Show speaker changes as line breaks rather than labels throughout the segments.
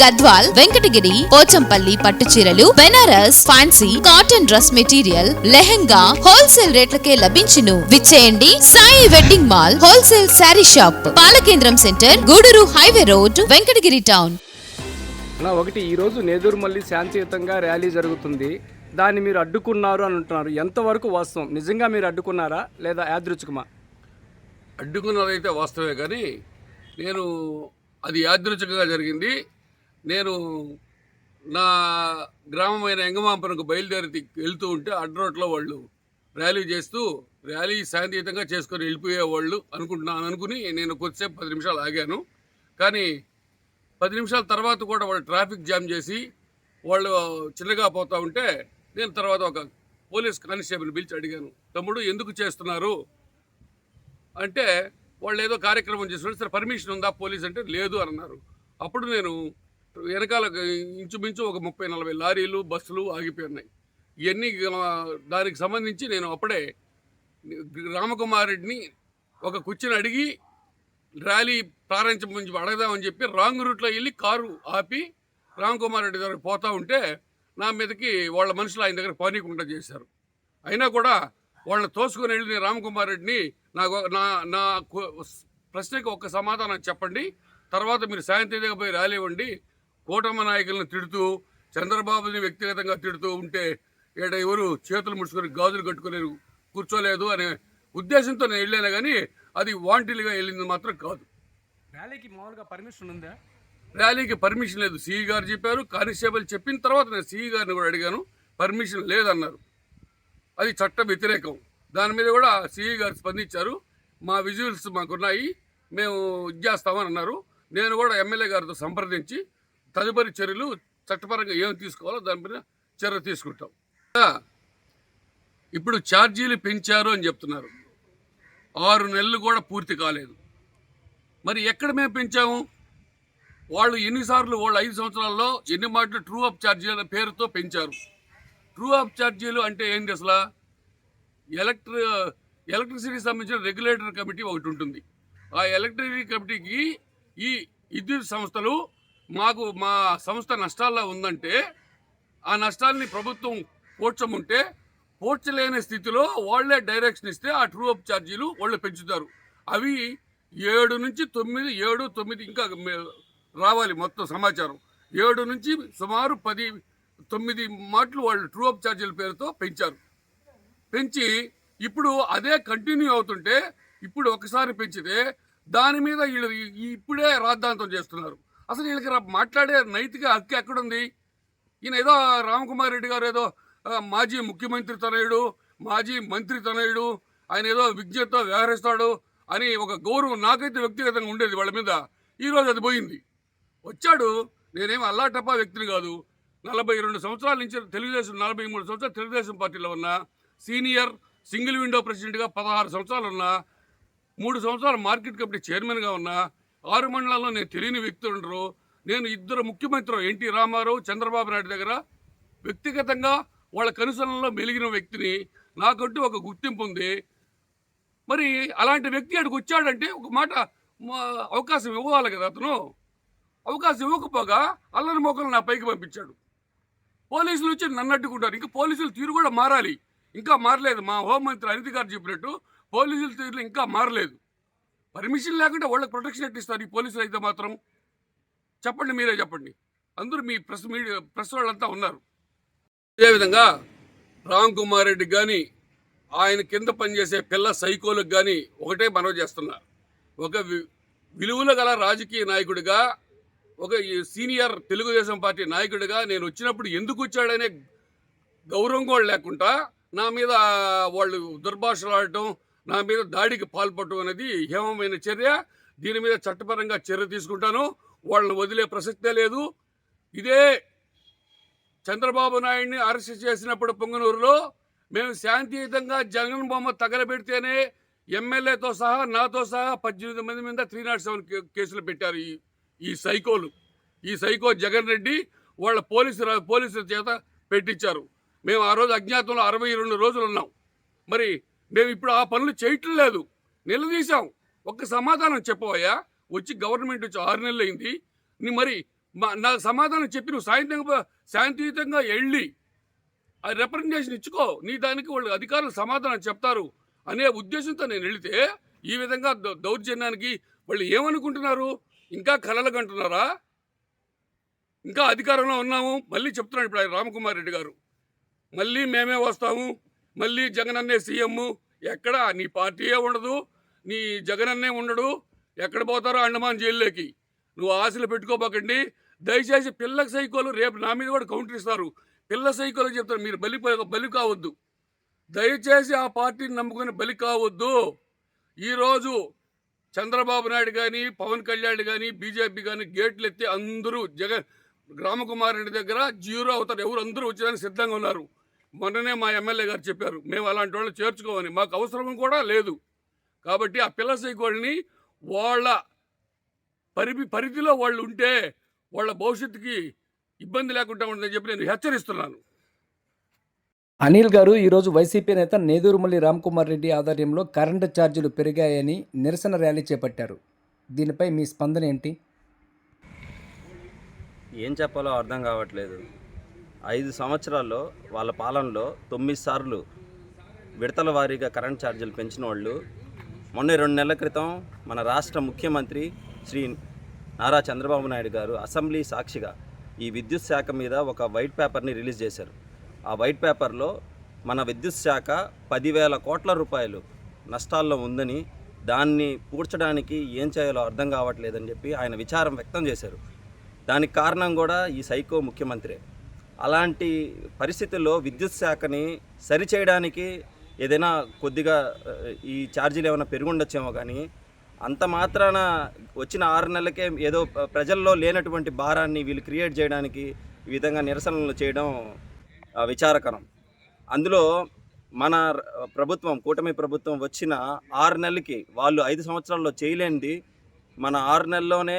గద్వాల్ వెంకటగిరి పోచంపల్లి పట్టు చీరలు Banaras fancy cotton dress material lehenga wholesale రేట్లకే లభించును. విచ్చేయండి Sai Wedding Mall Wholesale Saree Shop. Palakendram centre Gudur highway road Venkatagiri town.
అలా ఒకటి ఈరోజు నేదురుమల్లి శాంతియుతంగా ర్యాలీ జరుగుతుంది. దాన్ని మీరు అడ్డుకున్నారు అని అంటున్నారు. ఎంతవరకు వాస్తవం? నిజంగా మీరు అడ్డుకున్నారా లేదా యాదృచ్ఛికమా?
అడ్డుకున్నదైతే వాస్తవే కానీ నేను అది యాదృచ్ఛికంగా జరిగింది. నేను నా గ్రామమైన ఎంగమాంపనకు బయలుదేరి వెళ్తూ ఉంటే అడ్రోట్లో వాళ్ళు ర్యాలీ చేస్తూ ర్యాలీ శాంతియుతంగా చేసుకొని వెళ్ళిపోయేవాళ్ళు అనుకుంటున్నాను అనుకుని నేను కొద్దిసేపు పది నిమిషాలు ఆగాను. కానీ పది నిమిషాల తర్వాత కూడా వాళ్ళు ట్రాఫిక్ జామ్ చేసి వాళ్ళు చిన్నగా పోతూ ఉంటే నేను తర్వాత ఒక పోలీస్ కానిస్టేబుల్ పిలిచి అడిగాను తమ్ముడు ఎందుకు చేస్తున్నారు? అంటే వాళ్ళు ఏదో కార్యక్రమం చేస్తున్నారు సరే పర్మిషన్ ఉందా పోలీస్ అంటే? లేదు అని అన్నారు. అప్పుడు నేను వెనకాల ఇంచుమించు ఒక ముప్పై నలభై లారీలు బస్సులు ఆగిపోయి ఉన్నాయి ఇవన్నీ దానికి సంబంధించి నేను అప్పుడే రామకుమారెడ్డిని ఒక కుర్చీని అడిగి ర్యాలీ ప్రారంభించి అడగదామని చెప్పి రాంగ్ రూట్లో వెళ్ళి కారు ఆపి రామకుమార్ రెడ్డి దగ్గర పోతా ఉంటే నా మీదకి వాళ్ళ మనుషులు ఆయన దగ్గర పానీకుండా చేశారు. అయినా కూడా వాళ్ళని తోసుకొని వెళ్ళి నేను రామకుమార్ రెడ్డిని నాకు నా నా ప్రశ్నకి ఒక సమాధానం చెప్పండి తర్వాత మీరు సాయంత్రం పోయి ర్యాలీ ఇవ్వండి కూటమి నాయకులను తిడుతూ చంద్రబాబుని వ్యక్తిగతంగా తిడుతూ ఉంటే ఈడ ఎవరు చేతులు ముడుచుకొని గాజులు కట్టుకొని కూర్చోలేదు అనే ఉద్దేశంతో నేను వెళ్ళాను కానీ అది వాంటిల్గా వెళ్ళింది మాత్రం కాదు.
ర్యాలీకి మామూలుగా పర్మిషన్ ఉందా?
ర్యాలీకి పర్మిషన్ లేదు. సిఈ గారు చెప్పారు కానిస్టేబుల్ చెప్పిన తర్వాత నేను సిఈ గారిని కూడా అడిగాను పర్మిషన్ లేదన్నారు. అది చట్ట వ్యతిరేకం. దాని మీద కూడా సిఈ గారు స్పందించారు మా విజువల్స్ మాకున్నాయి మేము ఇది చేస్తామని అన్నారు. నేను కూడా ఎమ్మెల్యే గారితో సంప్రదించి తదుపరి చర్యలు చట్టపరంగా ఏం తీసుకోవాలో దానిపైన చర్య తీసుకుంటాం. ఇప్పుడు ఛార్జీలు పెంచారు అని చెప్తున్నారు. ఆరు నెలలు కూడా పూర్తి కాలేదు. మరి ఎక్కడ మేము పెంచాము? వాళ్ళు ఎన్నిసార్లు వాళ్ళు ఐదు సంవత్సరాల్లో ఎన్ని మాటలు ట్రూ అప్ ఛార్జీల పేరుతో పెంచారు. ట్రూ అప్ ఛార్జీలు అంటే ఏంటి అసలు? ఎలక్ట్రి ఎలక్ట్రిసిటీ సంబంధించిన రెగ్యులేటర్ కమిటీ ఒకటి ఉంటుంది. ఆ ఎలక్ట్రిసిటీ కమిటీకి ఈ విద్యుత్ సంస్థలు మాకు మా సంస్థ నష్టాల్లో ఉందంటే ఆ నష్టాల్ని ప్రభుత్వం పోడ్చముంటే పోడ్చలేని స్థితిలో వాళ్ళే డైరెక్షన్ ఇస్తే ఆ ట్రూ అప్ ఛార్జీలు వాళ్ళు పెంచుతారు. అవి ఏడు నుంచి తొమ్మిది ఏడు తొమ్మిది ఇంకా రావాలి మొత్తం సమాచారం. ఏడు నుంచి సుమారు పది తొమ్మిది మాటలు వాళ్ళు ట్రూ అప్ ఛార్జీల పేరుతో పెంచారు. పెంచి ఇప్పుడు అదే కంటిన్యూ అవుతుంటే ఇప్పుడు ఒకసారి పెంచితే దాని మీద వీళ్ళు ఇప్పుడే రాద్ధాంతం చేస్తున్నారు. అసలు వీళ్ళకి మాట్లాడే నైతిక హక్కు ఎక్కడుంది? ఈయన ఏదో రామకుమార్ రెడ్డి గారు ఏదో మాజీ ముఖ్యమంత్రి తనయుడు మాజీ మంత్రి తనయుడు ఆయన ఏదో విజ్ఞతతో వ్యవహరిస్తాడు అని ఒక గౌరవం నాకైతే వ్యక్తిగతంగా ఉండేది వాళ్ళ మీద. ఈరోజు అది పోయింది. వచ్చాడు. నేనేం అల్లాటప్పా వ్యక్తిని కాదు. నలభై రెండు సంవత్సరాల నుంచి తెలుగుదేశం నలభై మూడు సంవత్సరాలు తెలుగుదేశం పార్టీలో ఉన్న సీనియర్ సింగిల్ విండో ప్రెసిడెంట్గా పదహారు సంవత్సరాలు ఉన్నా మూడు సంవత్సరాలు మార్కెట్ కమిటీ చైర్మన్గా ఉన్నా ఆరు మండలాల్లో నేను తెలియని వ్యక్తులు ఉండరు. నేను ఇద్దరు ముఖ్యమంత్రులు ఎన్టీ రామారావు చంద్రబాబు నాయుడు దగ్గర వ్యక్తిగతంగా వాళ్ళ కనుసరణలో మెలిగిన వ్యక్తిని నాకంటూ ఒక గుర్తింపు ఉంది. మరి అలాంటి వ్యక్తి అక్కడికి వచ్చాడంటే ఒక మాట మా- అవకాశం ఇవ్వాలి కదా అతను. అవకాశం ఇవ్వకపోగా అల్లరి మోకలు నా పైకి పంపించాడు. పోలీసులు వచ్చి నన్ను అడ్డుకుంటారు. ఇంకా పోలీసుల తీరు కూడా మారాలి. ఇంకా మారలేదు. మా హోంమంత్రి అనిత గారు చెప్పినట్టు పోలీసుల తీరులో ఇంకా మారలేదు. పర్మిషన్ లేకుండా వాళ్ళకి ప్రొటెక్షన్ ఎట్టిస్తారు? ఈ పోలీసులు అయితే మాత్రం చెప్పండి మీరే చెప్పండి. అందరూ మీ ప్రెస్ మీడియా ప్రెస్ వాళ్ళంతా ఉన్నారు. అదేవిధంగా రామ్ కుమార్ రెడ్డి కానీ ఆయన కింద పనిచేసే పిల్ల సైకోలకు కానీ ఒకటే మనవి చేస్తున్నా. ఒక వి- విలువలు గల రాజకీయ నాయకుడిగా ఒక సీనియర్ తెలుగుదేశం పార్టీ నాయకుడిగా నేను వచ్చినప్పుడు ఎందుకు వచ్చాడనే గౌరవం కూడా లేకుండా నా మీద వాళ్ళు దుర్భాషలు ఆడటం నా మీద దాడికి పాల్పడటం అనేది హేమమైన చర్య. దీని మీద చట్టపరంగా చర్య తీసుకుంటాను. వాళ్ళని వదిలే ప్రసక్తే లేదు. ఇదే చంద్రబాబు నాయుడిని అరెస్ట్ చేసినప్పుడు పొంగనూరులో మేము శాంతియుతంగా జగన్ బొమ్మ తగలబెడితేనే ఎమ్మెల్యేతో సహా నాతో సహా పద్దెనిమిది మంది మీద త్రీ నాట్ సెవెన్ కేసులు పెట్టారు ఈ ఈ సైకోలు. ఈ సైకో జగన్ రెడ్డి వాళ్ళ పోలీసు పోలీసుల చేత పెట్టించారు. మేము ఆ రోజు అజ్ఞాతంలో అరవై రెండు రోజులు ఉన్నాం. మరి మేము ఇప్పుడు ఆ పనులు చేయటం లేదు. నిలదీశాం. ఒక్క సమాధానం చెప్పవయ్యా. వచ్చి గవర్నమెంట్ వచ్చి ఆరు నెలలు అయింది. నీ మరి మా సమాధానం చెప్పి నువ్వు సాయంత్రం శాంతియుతంగా వెళ్ళి ఆ రిప్రజెంటేషన్ ఇచ్చుకో. నీ దానికి వాళ్ళు అధికారులు సమాధానం చెప్తారు అనే ఉద్దేశంతో నేను వెళితే ఈ విధంగా దౌర్జన్యానికి వాళ్ళు ఏమనుకుంటున్నారు? ఇంకా కలలు అంటున్నారా? ఇంకా అధికారంలో ఉన్నాము. మళ్ళీ చెప్తున్నాడు ఇప్పుడు రామకుమార్ రెడ్డి గారు. మళ్ళీ మేమే వస్తాము. మళ్ళీ జగన్ అన్నే సీఎం. ఎక్కడ? నీ పార్టీయే ఉండదు. నీ జగన్ అన్నే ఉండడు. ఎక్కడ పోతారో అండమాన్ జైల్లోకి. నువ్వు ఆశలు పెట్టుకోబోకండి. దయచేసి పిల్ల సైకోలు రేపు నా మీద కూడా కౌంటర్ ఇస్తారు. పిల్ల సైకోలు చెప్తారు. మీరు బలి బలి కావద్దు. దయచేసి ఆ పార్టీని నమ్ముకుని బలి కావద్దు. ఈరోజు చంద్రబాబు నాయుడు కానీ పవన్ కళ్యాణ్ కానీ బీజేపీ కానీ గేట్లు ఎత్తి అందరూ జగన్ రామకుమార్ రెడ్డి దగ్గర జీరో అవుతారు. ఎవరు అందరూ వచ్చేదానికి సిద్ధంగా ఉన్నారు. మొన్ననే మా ఎమ్మెల్యే గారు చెప్పారు మేము అలాంటి వాళ్ళు చేర్చుకోమని. మాకు అవసరం కూడా లేదు. కాబట్టి ఆ పిల్ల సైకోళ్ళని వాళ్ళ పరిధి పరిధిలో వాళ్ళు ఉంటే వాళ్ళ భవిష్యత్తుకి ఇబ్బంది లేకుండా ఉంటుందని చెప్పి నేను హెచ్చరిస్తున్నాను.
అనిల్ గారు ఈరోజు వైసీపీ నేత నేదూరుమల్లి రామ్కుమార్ రెడ్డి ఆధ్వర్యంలో కరెంటు ఛార్జీలు పెరిగాయని నిరసన ర్యాలీ చేపట్టారు. దీనిపై మీ స్పందన ఏంటి?
ఏం చెప్పాలో అర్థం కావట్లేదు. ఐదు సంవత్సరాల్లో వాళ్ళ పాలనలో తొమ్మిది సార్లు విడతల వారీగా కరెంట్ ఛార్జీలు పెంచిన వాళ్ళు. మొన్న రెండు నెలల క్రితం మన రాష్ట్ర ముఖ్యమంత్రి శ్రీ నారా చంద్రబాబు నాయుడు గారు అసెంబ్లీ సాక్షిగా ఈ విద్యుత్ శాఖ మీద ఒక వైట్ పేపర్ని రిలీజ్ చేశారు. ఆ వైట్ పేపర్లో మన విద్యుత్ శాఖ పదివేల కోట్ల రూపాయలు నష్టాల్లో ఉందని దాన్ని పూడ్చడానికి ఏం చేయాలో అర్థం కావట్లేదని చెప్పి ఆయన విచారం వ్యక్తం చేశారు. దానికి కారణం కూడా ఈ సైకో ముఖ్యమంత్రి. అలాంటి పరిస్థితుల్లో విద్యుత్ శాఖని సరిచేయడానికి ఏదైనా కొద్దిగా ఈ ఛార్జీలు ఏమైనా పెరుగుండొచ్చేమో కానీ అంత మాత్రాన వచ్చిన ఆరు నెలలకే ఏదో ప్రజల్లో లేనటువంటి భారాన్ని వీళ్ళు క్రియేట్ చేయడానికి ఈ విధంగా నిరసనలు చేయడం విచారకరం. అందులో మన ప్రభుత్వం కూటమి ప్రభుత్వం వచ్చిన ఆరు నెలలకి వాళ్ళు ఐదు సంవత్సరాల్లో చేయలేనిది మన ఆరు నెలల్లోనే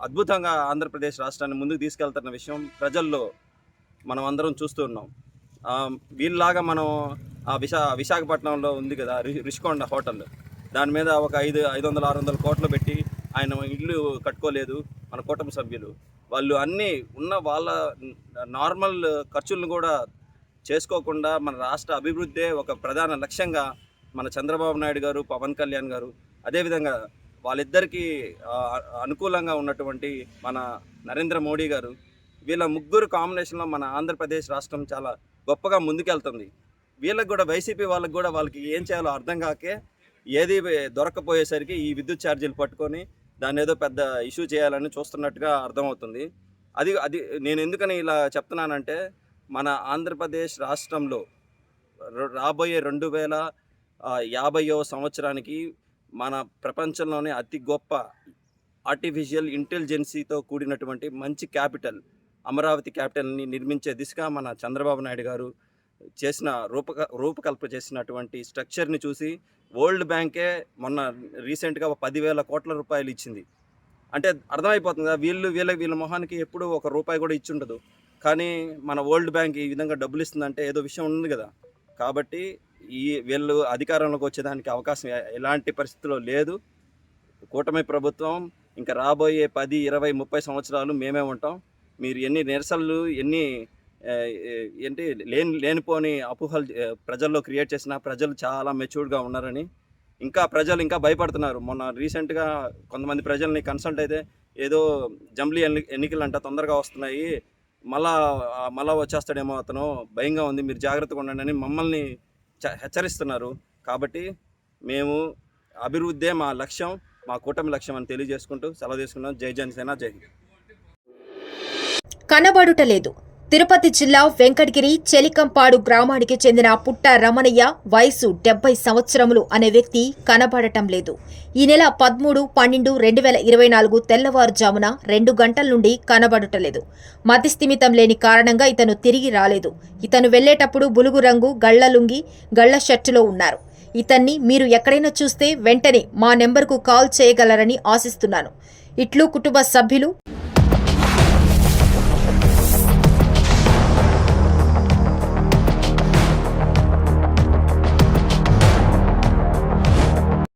అద్భుతంగా ఆంధ్రప్రదేశ్ రాష్ట్రాన్ని ముందుకు తీసుకెళ్తున్న విషయం ప్రజల్లో మనం అందరం చూస్తూ ఉన్నాం. వీళ్ళలాగా మనం ఆ విశా విశాఖపట్నంలో ఉంది కదా రిషికొండ హోటల్. దాని మీద ఒక ఐదు ఐదు వందల ఆరు వందల కోట్లు పెట్టి ఆయన ఇల్లు కట్టుకోలేదు మన కుటుంబ సభ్యులు. వాళ్ళు అన్నీ ఉన్న వాళ్ళ నార్మల్ ఖర్చులను కూడా చేసుకోకుండా మన రాష్ట్ర అభివృద్ధే ఒక ప్రధాన లక్ష్యంగా మన చంద్రబాబు నాయుడు గారు పవన్ కళ్యాణ్ గారు అదేవిధంగా వాళ్ళిద్దరికీ అనుకూలంగా ఉన్నటువంటి మన నరేంద్ర మోడీ గారు వీళ్ళ ముగ్గురు కాంబినేషన్లో మన ఆంధ్రప్రదేశ్ రాష్ట్రం చాలా గొప్పగా ముందుకెళ్తుంది. వీళ్ళకి కూడా వైసీపీ వాళ్ళకి కూడా వాళ్ళకి ఏం చేయాలో అర్థం కాకే ఏది దొరకపోయేసరికి ఈ విద్యుత్ ఛార్జీలు పట్టుకొని దాన్ని ఏదో పెద్ద ఇష్యూ చేయాలని చూస్తున్నట్టుగా అర్థమవుతుంది. అది అది నేను ఎందుకని ఇలా చెప్తున్నానంటే మన ఆంధ్రప్రదేశ్ రాష్ట్రంలో రాబోయే రెండు వేల యాభైవ సంవత్సరానికి మన ప్రపంచంలోనే అతి గొప్ప ఆర్టిఫిషియల్ ఇంటెలిజెన్సీతో కూడినటువంటి మంచి క్యాపిటల్ అమరావతి క్యాపిటల్ని నిర్మించే దిశగా మన చంద్రబాబు నాయుడు గారు చేసిన రూపక రూపకల్పన చేసినటువంటి స్ట్రక్చర్ని చూసి వరల్డ్ బ్యాంకే మొన్న రీసెంట్గా ఒక పదివేల కోట్ల రూపాయలు ఇచ్చింది. అంటే అర్థమైపోతుంది కదా వీళ్ళు వీళ్ళ వీళ్ళ మొహానికి ఎప్పుడూ ఒక రూపాయి కూడా ఇచ్చి ఉండదు కానీ మన వరల్డ్ బ్యాంక్ ఈ విధంగా డబ్బులు ఇస్తుందంటే ఏదో విషయం ఉంది కదా. కాబట్టి ఈ వీళ్ళు అధికారంలోకి వచ్చేదానికి అవకాశం ఎలాంటి పరిస్థితుల్లో లేదు. కూటమి ప్రభుత్వం ఇంకా రాబోయే పది ఇరవై ముప్పై సంవత్సరాలు మేమే ఉంటాం. మీరు ఎన్ని నిరసనలు ఎన్ని ఏంటి లేని లేనిపోని అపోహలు ప్రజల్లో క్రియేట్ చేసినా ప్రజలు చాలా మెచ్యూర్డ్గా ఉన్నారని. ఇంకా ప్రజలు ఇంకా భయపడుతున్నారు. మొన్న రీసెంట్గా కొంతమంది ప్రజల్ని కన్సల్ట్ అయితే ఏదో జంబ్లీ ఎన్ని ఎన్నికలు అంట తొందరగా వస్తున్నాయి. మళ్ళా మళ్ళా వచ్చేస్తాడేమో అతను. భయంగా ఉంది. మీరు జాగ్రత్తగా ఉండండి అని మమ్మల్ని హెచ్చరిస్తున్నారు. కాబట్టి మేము అభివృద్ధే మా లక్ష్యం మా కూటమి లక్ష్యం అని తెలియజేసుకుంటూ సెలవు తీసుకున్నాం జై జనసేన జై హింద్.
కనబడుటలేదు. తిరుపతి జిల్లా వెంకటగిరి చెలికంపాడు గ్రామానికి చెందిన పుట్ట రమణయ్య వయసు డెబ్బై సంవత్సరములు అనే వ్యక్తి కనబడటం లేదు. ఈ నెల పదమూడు పన్నెండు రెండు వేల ఇరవై నాలుగు తెల్లవారుజామున రెండు గంటల నుండి కనబడటలేదు. మతిస్థిమితం లేని కారణంగా ఇతను తిరిగి రాలేదు. ఇతను వెళ్ళేటప్పుడు బులుగు రంగు గళ్ళలుంగి గళ్ళ షర్టులో ఉన్నారు. ఇతన్ని మీరు ఎక్కడైనా చూస్తే వెంటనే మా నెంబర్కు కాల్ చేయగలరని ఆశిస్తున్నాను. ఇట్లు కుటుంబ సభ్యులు